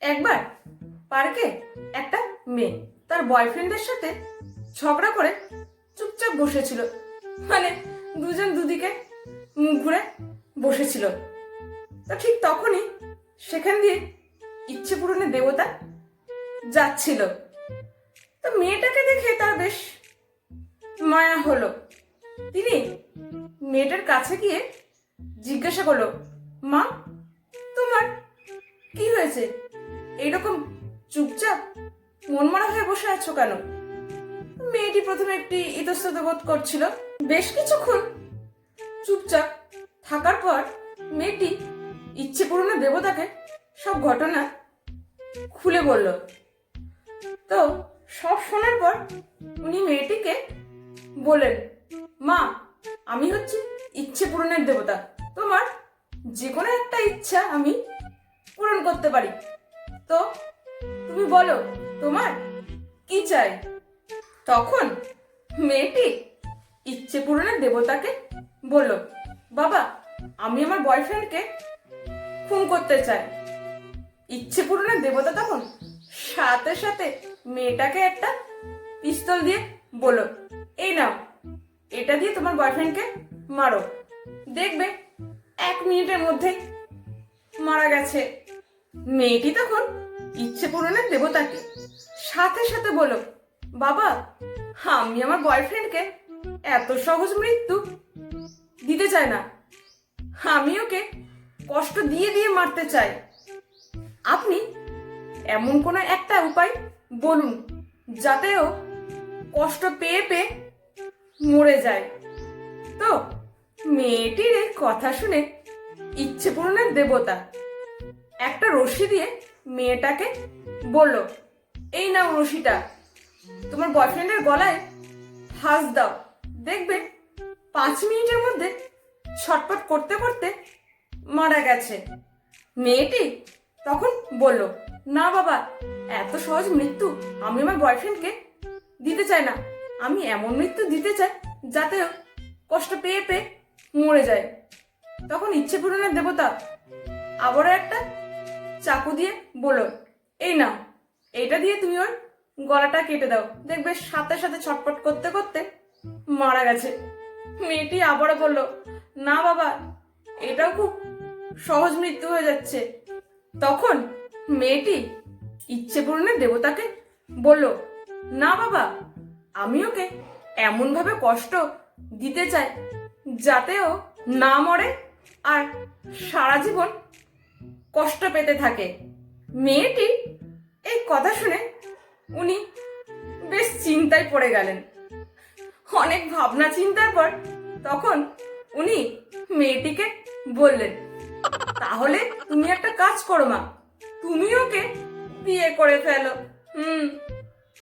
একবার পার্কে একটা মেয়ে তার বয়ফ্রেন্ডের সাথে ঝগড়া করে চুপচাপ বসেছিল। মানে দুজন দুদিকে মুখ ঘুরে বসেছিল। তা ঠিক তখনই সেখান দিয়ে ইচ্ছে পূরণের দেবতা যাচ্ছিল। তো মেয়েটাকে দেখে তার বেশ মায়া হলো। তিনি মেয়েটার কাছে গিয়ে জিজ্ঞাসা করল, মা, তোমার কি হয়েছে? এইরকম চুপচাপ মনমরা হয়ে বসে আছো কেন? মেয়েটি প্রথমে একটি ইতস্তত বোধ করছিল। বেশ কিছুক্ষণ চুপচাপ থাকার পর মেয়েটি ইচ্ছে পূরণের দেবতাকে সব ঘটনা খুলে বলল। তো সব শোনার পর উনি মেয়েটিকে বলেন মা, আমি হচ্ছি ইচ্ছে পূরণের দেবতা। তোমার যে কোনো একটা ইচ্ছা আমি পূরণ করতে পারি। তো? তুমি বলো, তোমার? কি চাই? তখন মেয়েটি ইচ্ছে পূরণের দেবতাকে বলল, বাবা, আমি আমার বয়ফ্রেন্ডকে খুন করতে চাই। ইচ্ছে পূরণের দেবতা তখন সাথে সাথে মেয়েটাকে একটা পিস্তল দিয়ে বলো এই নাও, এটা দিয়ে তোমার বয়ফ্রেন্ডকে মারো। দেখবে, এক মিনিটের মধ্যেই মারা গেছে। মেয়েটি তখন ইচ্ছে পূরণের দেবতাকে সাথে সাথে বলো বাবা, আমি আমার বয়ফ্রেন্ডকে এত সহজ মৃত্যু দিতে চাই না। আমি ওকে কষ্ট দিয়ে দিয়ে মারতে চাই। আপনি এমন কোনো একটা উপায় বলুন যাতে ও কষ্ট পেয়ে পেয়ে মরে যায়। তো মেয়েটির কথা শুনে ইচ্ছে পূরণের দেবতা একটা রশি দিয়ে মেয়েটাকে বলল, এই নাও রশিটা। তোমার বয়ফ্রেন্ডের গলায় ফাঁস দাও। দেখবে পাঁচ মিনিটের মধ্যে ছটপট করতে করতে মারা গেছে। মেয়েটি তখন বলল, না বাবা, এত সহজ মৃত্যু আমি আমার বয়ফ্রেন্ডকে দিতে চাই না। আমি এমন মৃত্যু দিতে চাই যাতে কষ্ট পেয়ে পেয়ে মরে যায়। তখন ইচ্ছে পূরণের দেবতা আবারও একটা চাকু দিয়ে বলল এই নাও, এইটা দিয়ে তুমি ওর গলাটা কেটে দাও। দেখবে সাথে সাথে ছটপট করতে করতে মারা গেছে। মেয়েটি আবারও বলল, না বাবা, এটাও খুব সহজ মৃত্যু হয়ে যাচ্ছে। তখন মেয়েটি ইচ্ছে পূরণের দেবতাকে বলল, না বাবা, আমি ওকে এমনভাবে কষ্ট দিতে চাই যাতে ও না মরে আর সারা জীবন কষ্ট পেতে থাকে। মেয়েটি এই কথা শুনে উনি বেশ চিন্তায় পড়ে গেলেন। অনেক ভাবনা চিন্তার পর তখন উনি মেয়েটিকে বললেন, তাহলে তুমি একটা কাজ করো মা, তুমি ওকে বিয়ে করে ফেলো। হুম